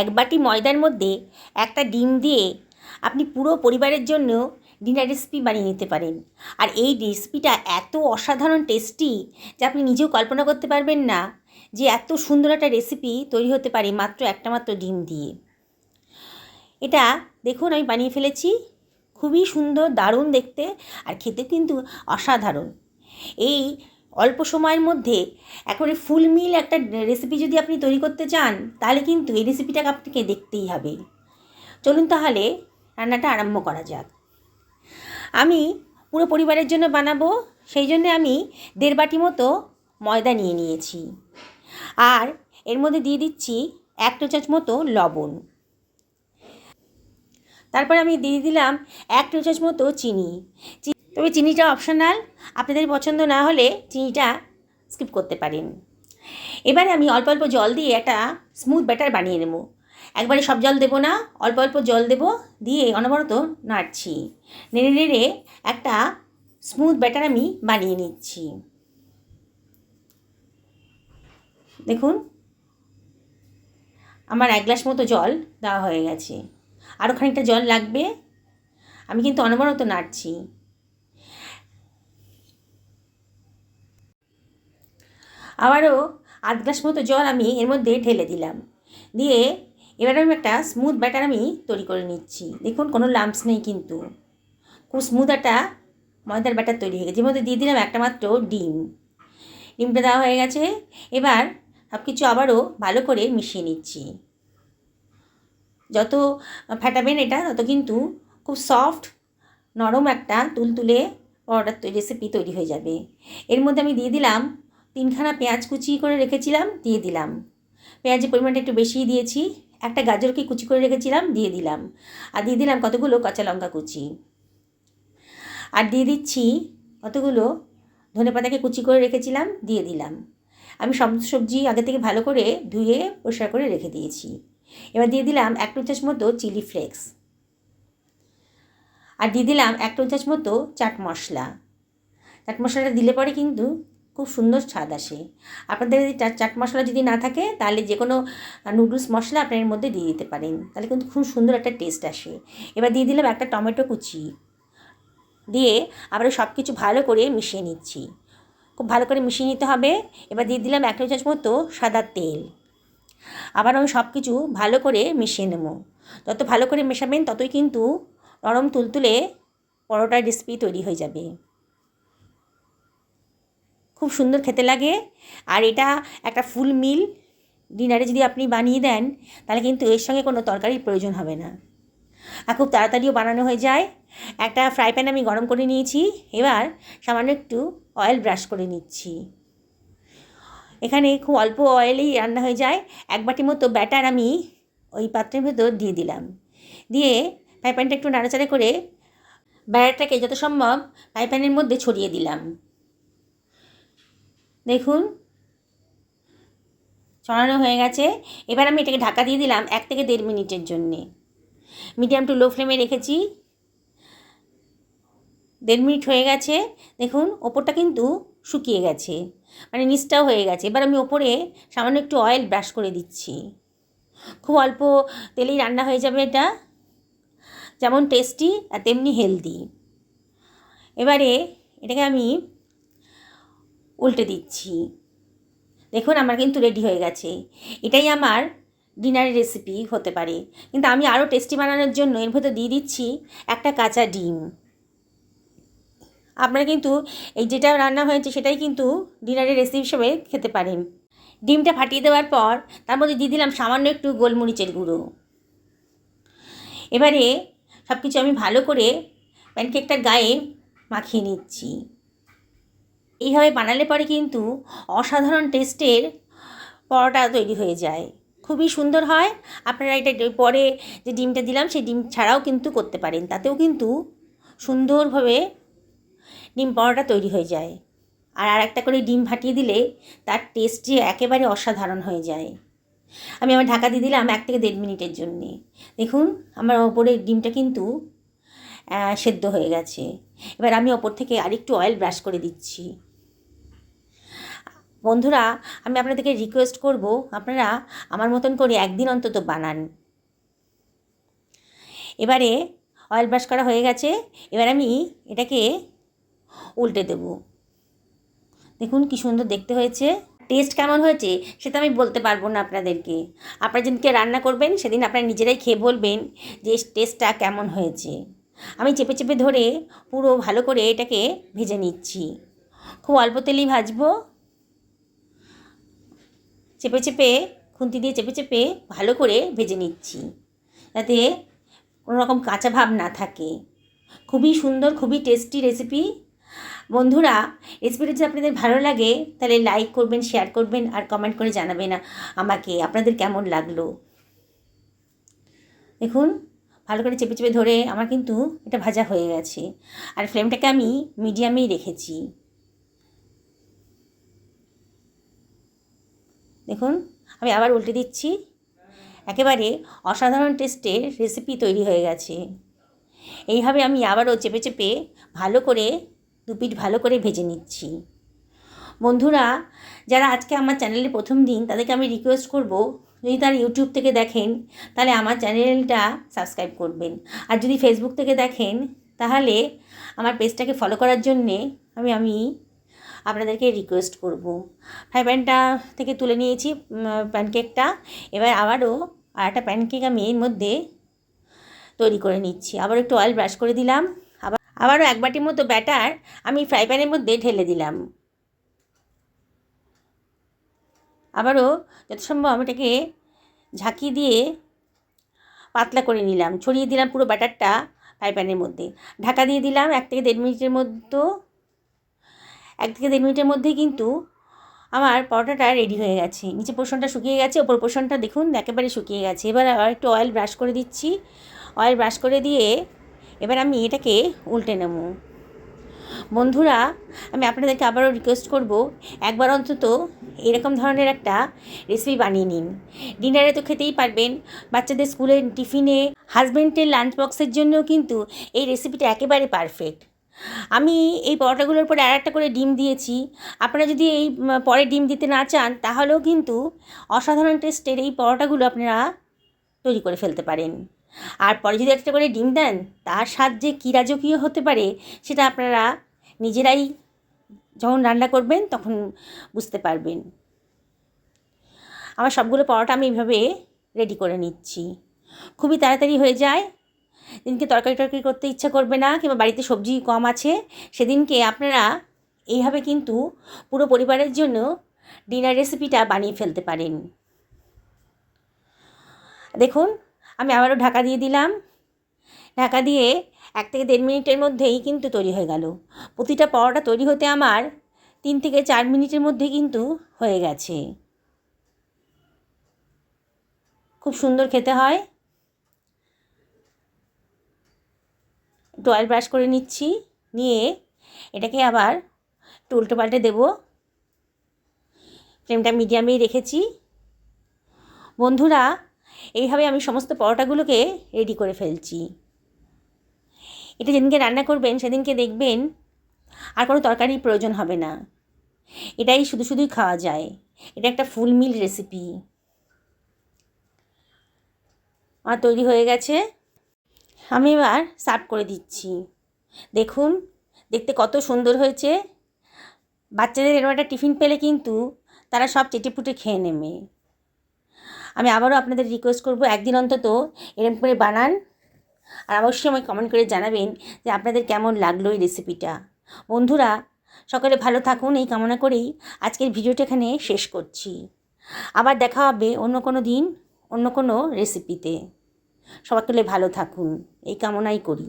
এক বাটি ময়দার মধ্যে একটা ডিম দিয়ে আপনি পুরো পরিবারের জন্য ডিনার রেসিপি বানিয়ে নিতে পারেন। আর এই রেসিপিটা এত অসাধারণ টেস্টি যে আপনি নিজেও কল্পনা করতে পারবেন না যে এত সুন্দর একটা রেসিপি তৈরি হতে পারে মাত্র একটা মাত্র ডিম দিয়ে। এটা দেখুন আমি বানিয়ে ফেলেছি, খুবই সুন্দর, দারুণ দেখতে আর খেতে কিন্তু অসাধারণ। এই অল্প সময়ের মধ্যে একেবারে ফুল মিল একটা রেসিপি যদি আপনি তৈরি করতে চান, তাহলে কিন্তু এই রেসিপিটাকে আপনাকে দেখতেই হবে। চলুন তাহলে রান্নাটা আরম্ভ করা যাক। আমি পুরো পরিবারের জন্য বানাবো, সেই জন্য আমি দেড় বাটি মতো ময়দা নিয়ে নিয়েছি। আর এর মধ্যে দিয়ে দিচ্ছি এক টো চামচ মতো লবণ। তারপর আমি দিয়ে দিলাম এক টো চামচ মতো চিনি। তবে চিনিটা অপশনাল আপনাদের পছন্দ না হলে চিনিটা স্কিপ করতে পারেন। এবারে আমি অল্প অল্প জল দিয়ে একটা স্মুথ ব্যাটার বানিয়ে নেব। একবারে সব জল দেবো না, অল্প অল্প জল দেবো, দিয়ে অনবরত নাড়ছি। নেড়ে নেড়ে একটা স্মুথ ব্যাটার আমি বানিয়ে নিচ্ছি। দেখুন, আমার এক গ্লাস মতো জল দেওয়া হয়ে গেছে। আরও খানিকটা জল লাগবে। আমি কিন্তু অনবরত নাড়ছি। আবারও আধ গ্লাস মতো জল আমি এর মধ্যে ঢেলে দিলাম। দিয়ে এবার আমি একটা স্মুথ ব্যাটার আমি তৈরি করে নিচ্ছি। দেখুন, কোনো লাম্পস নেই কিন্তু। খুব স্মুথ একটা ময়দার ব্যাটার তৈরি হয়ে গেছে। এর মধ্যে দিয়ে দিলাম একটা মাত্র ডিম। ডিমটা দেওয়া হয়ে গেছে। এবার সব কিছু আবারও ভালো করে মিশিয়ে নিচ্ছি। যত ফ্যাটাবেন এটা, তত কিন্তু খুব সফট নরম একটা তুলতুলে পরোটার রেসিপি তৈরি হয়ে যাবে। এর মধ্যে আমি দিয়ে দিলাম তিনখানা পেঁয়াজ কুচি করে রেখেছিলাম, দিয়ে দিলাম। পেঁয়াজের পরিমাণটা একটু বেশিই দিয়েছি, একটা গাজরকে কুচি করে রেখেছিলাম, দিয়ে দিলাম। আর দিয়ে দিলাম কতগুলো কাঁচা লঙ্কা কুচি। আর দিয়ে দিচ্ছি কতগুলো ধনে পাতাকে কুচি করে রেখেছিলাম, দিয়ে দিলাম। আমি সব সবজি আগে থেকে ভালো করে ধুয়ে পরিষ্কার করে রেখে দিয়েছি। এবার দিয়ে দিলাম এক চামচ মতো চিলি ফ্লেক্স। আর দিয়ে দিলাম এক চামচ মতো চাট মশলা। চাট মশলাটা দিলে পরে কিন্তু খুব সুন্দর স্বাদ আসে। আপনাদের যদি চাট মশলা যদি না থাকে, তাহলে যে কোনো নুডলস মশলা আপনার এর মধ্যে দিয়ে দিতে পারেন। তাহলে কিন্তু খুব সুন্দর একটা টেস্ট আসে। এবার দিয়ে দিলাম একটা টমেটো কুচি। দিয়ে আবার সব কিছু ভালো করে মিশিয়ে নিচ্ছি। খুব ভালো করে মিশিয়ে নিতে হবে। এবার দিয়ে দিলাম এক চামচ মতো সাদা তেল। আবার আমি সব কিছু ভালো করে মিশিয়ে নেব। যত ভালো করে মেশাবেন, ততই কিন্তু নরম তুলতুলে পরোটার রেসিপি তৈরি হয়ে যাবে। খুব সুন্দর খেতে লাগে। আর এটা একটা ফুল মিল ডিনারে যদি আপনি বানিয়ে দেন, তাহলে কিন্তু এর সঙ্গে কোনো তরকারির প্রয়োজন হবে না। আর খুব তাড়াতাড়িও বানানো হয়ে যায়। একটা ফ্রাই প্যান আমি গরম করে নিয়েছি। এবার সামান্য একটু অয়েল ব্রাশ করে নিচ্ছি। এখানে খুব অল্প অয়েলেই রান্না হয়ে যায়। এক বাটি মতো ব্যাটার আমি ওই পাত্রের ভেতর দিয়ে দিলাম। দিয়ে ফ্রাই প্যানটা একটু নাড়াচাড়া করে ব্যাটারটাকে যত সম্ভব ফ্রাই প্যানের মধ্যে ছড়িয়ে দিলাম। দেখুন। ছড়ানো হয়ে গেছে। এবার আমি এটাকে ঢাকা দিয়ে দিলাম এক থেকে দেড় মিনিটের জন্যে। মিডিয়াম টু লো ফ্লেমে রেখেছি। দেড় মিনিট হয়ে গেছে। দেখুন, ওপরটা কিন্তু শুকিয়ে গেছে। মানে নিচটাও হয়ে গেছে। এবার আমি ওপরে সামান্য একটু অয়েল ব্রাশ করে দিচ্ছি। খুব অল্প তেলেই রান্না হয়ে যাবে এটা। যেমন টেস্টি আর তেমনি হেলদি এবারে এটাকে আমি উল্টে দিচ্ছি। দেখুন, আমার কিন্তু রেডি হয়ে গেছে। এটাই আমার ডিনারের রেসিপি হতে পারে। কিন্তু আমি আরও টেস্টি বানানোর জন্য এর ভেতর দিয়ে দিচ্ছি একটা কাঁচা ডিম। আপনারা কিন্তু এই যেটা রান্না হয়েছে সেটাই কিন্তু ডিনারের রেসিপি হিসেবে খেতে পারেন। ডিমটা ফাটিয়ে দেওয়ার পর তার মধ্যে দিয়ে দিলাম সামান্য একটু গোলমরিচের গুঁড়ো। এবারে সব কিছু আমি ভালো করে প্যানকেকটার গায়ে মাখিয়ে নিচ্ছি। এইভাবে বানালে পরে কিন্তু অসাধারণ টেস্টের পরোটা তৈরি হয়ে যায়। খুবই সুন্দর হয়। আপনারা এটা পরে যে ডিমটা দিলাম, সেই ডিম ছাড়াও কিন্তু করতে পারেন। তাতেও কিন্তু সুন্দরভাবে ডিম পরোটা তৈরি হয়ে যায়। আর আর একটা করে ডিম ফাটিয়ে দিলে তার টেস্ট যে একেবারে অসাধারণ হয়ে যায়। আমি আমার ঢাকা দিয়ে দিলাম এক থেকে দেড় মিনিটের জন্যে। দেখুন, আমার ওপরের ডিমটা কিন্তু সেদ্ধ হয়ে গেছে। এবার আমি ওপর থেকে আরেকটু অয়েল ব্রাশ করে দিচ্ছি। বন্ধুরা, আমি আপনাদেরকে রিকোয়েস্ট করব, আপনারা আমার মতন করে একদিন অন্তত বানান। এবারে অয়েল ব্রাশ করা হয়ে গেছে, এবার আমি এটাকে উল্টে দেব। দেখুন কি সুন্দর দেখতে হয়েছে। টেস্ট কেমন হয়েছে, সেটা আমি বলতে পারব না আপনাদেরকে। আপনারা যেদিনকে রান্না করবেন, সেদিন আপনারা নিজেরাই খেয়ে বলবেন যে টেস্টটা কেমন হয়েছে? আমি চেপে চেপে ধরে পুরো ভালো করে এটাকে ভেজে নিচ্ছি। খুব অল্প তেলেই ভাজবো। চেপে চেপে, খুন্তি দিয়ে চেপে চেপে ভালো করে ভেজে নিচ্ছি। যাতে কোনো রকম কাঁচা ভাব না থাকে। খুবই সুন্দর, খুবই টেস্টি রেসিপি বন্ধুরা রেসিপিটা যদি আপনাদের ভালো লাগে, তাহলে লাইক করবেন শেয়ার করবেন আর কমেন্ট করে জানাবেন আমাকে, আপনাদের কেমন লাগল। দেখুন ভালো করে চেপে চেপে ধরে আমার কিন্তু এটা ভাজা হয়ে গেছে। আর ফ্লেমটাকে আমি মিডিয়ামেই রেখেছি। দেখুন, আমি আবার উল্টে দিচ্ছি। একেবারে অসাধারণ টেস্টের রেসিপি তৈরি হয়ে গেছে। এইভাবে আমি আবারও চেপে চেপে ভালো করে দুপিট ভালো করে ভেজে নিচ্ছি। বন্ধুরা, যারা আজকে আমার চ্যানেলে প্রথম দিন, তাদেরকে আমি রিকোয়েস্ট করব যদি তারা ইউটিউব থেকে দেখেন, তাহলে আমার চ্যানেলটা সাবস্ক্রাইব করবেন। আর যদি ফেসবুক থেকে দেখেন, তাহলে আমার পেজটাকে ফলো করার জন্যে আমি আমি আপনাদেরকে রিকোয়েস্ট করব। ফ্রাই প্যানটা থেকে তুলে নিয়েছি প্যানকেকটা এবার আবারও আর একটা প্যানকেক আমি এর মধ্যে তৈরি করে নিচ্ছি। আবার একটু অয়েল ব্রাশ করে দিলাম। আবার, আবারও এক বাটির মতো ব্যাটার আমি ফ্রাই প্যানের মধ্যে ঢেলে দিলাম। আবারও যথাসম্ভব আমি এটাকে ঝাঁকি দিয়ে পাতলা করে নিলাম। ছড়িয়ে দিলাম পুরো ব্যাটারটা ফ্রাই প্যানের মধ্যে। ঢাকা দিয়ে দিলাম এক থেকে দেড় মিনিটের মধ্যে, এক থেকে দেড় মিনিটের মধ্যেই কিন্তু আমার পরোটাটা রেডি হয়ে গেছে। নিচে পোষণটা শুকিয়ে গেছে, ওপর পোষণটা দেখুন একেবারে শুকিয়ে গেছে। এবার আর একটু অয়েল ব্রাশ করে দিচ্ছি। অয়েল ব্রাশ করে দিয়ে এবার আমি এটাকে উল্টে নেব। বন্ধুরা, আমি আপনাদেরকে আবারও রিকোয়েস্ট করব, একবার অন্তত এরকম ধরনের একটা রেসিপি বানিয়ে নিন। ডিনারে তো খেতেই পারবেন, বাচ্চাদের স্কুলের টিফিনে হাজব্যান্ডের লাঞ্চ বক্সের জন্যও কিন্তু এই রেসিপিটা একেবারে পারফেক্ট আমি এই পরোটাগুলোর পরে আর একটা করে ডিম দিয়েছি। আপনারা যদি এই পরে ডিম দিতে না চান, তাহলেও কিন্তু অসাধারণ টেস্টের এই পরোটাগুলো আপনারা তৈরি করে ফেলতে পারেন। আর পরে যদি একটা করে ডিম দেন, তার স্বাদ যে কী রাজকীয় হতে পারে, সেটা আপনারা নিজেরাই যখন রান্না করবেন তখন বুঝতে পারবেন। আমার সবগুলো পরোটা আমি এইভাবে রেডি করে নিচ্ছি। খুবই তাড়াতাড়ি হয়ে যায়। দিনকে তরকারি টরকারি করতে ইচ্ছা করবে না কিংবা বাড়িতে সবজি কম আছে, সেদিনকে আপনারা এইভাবে কিন্তু পুরো পরিবারের জন্য ডিনার রেসিপিটা বানিয়ে ফেলতে পারেন। দেখুন, আমি আবারও ঢাকা দিয়ে দিলাম। ঢাকা দিয়ে এক থেকে দেড় মিনিটের মধ্যেই কিন্তু তৈরি হয়ে গেল। প্রতিটা পরোটা তৈরি হতে আমার তিন থেকে চার মিনিটের মধ্যে কিন্তু হয়ে গেছে। খুব সুন্দর খেতে হয়। একটু অয়েল ব্রাশ করে নিচ্ছি, নিয়ে এটাকে আবার উল্টো পাল্টে দেবো। ফ্লেমটা মিডিয়ামেই রেখেছি। বন্ধুরা, এইভাবে আমি সমস্ত পরোটাগুলোকে রেডি করে ফেলছি। এটা যেদিনকে রান্না করবেন, সেদিনকে দেখবেন আর কোনো তরকারির প্রয়োজন হবে না। এটাই শুধু শুধুই খাওয়া যায়। এটা একটা ফুল মিল রেসিপি আমার তৈরি হয়ে গেছে। আমি এবার সার্ভ করে দিচ্ছি। দেখুন, দেখতে কত সুন্দর হয়েছে। বাচ্চাদের এরকম একটা টিফিন পেলে কিন্তু তারা সব চেটেপুটে খেয়ে নেবে। আমি আবারও আপনাদের রিকোয়েস্ট করব, একদিন অন্তত এরকম করে বানান। আর অবশ্যই আমাকে কমেন্ট করে জানাবেন যে আপনাদের কেমন লাগল এই রেসিপিটা বন্ধুরা, সকলে ভালো থাকুন, এই কামনা করেই আজকের ভিডিওটা এখানে শেষ করছি। আবার দেখা হবে অন্য কোনো দিন, অন্য কোনো রেসিপিতে সকলে ভালো থাকুন, এই কামনাই করি।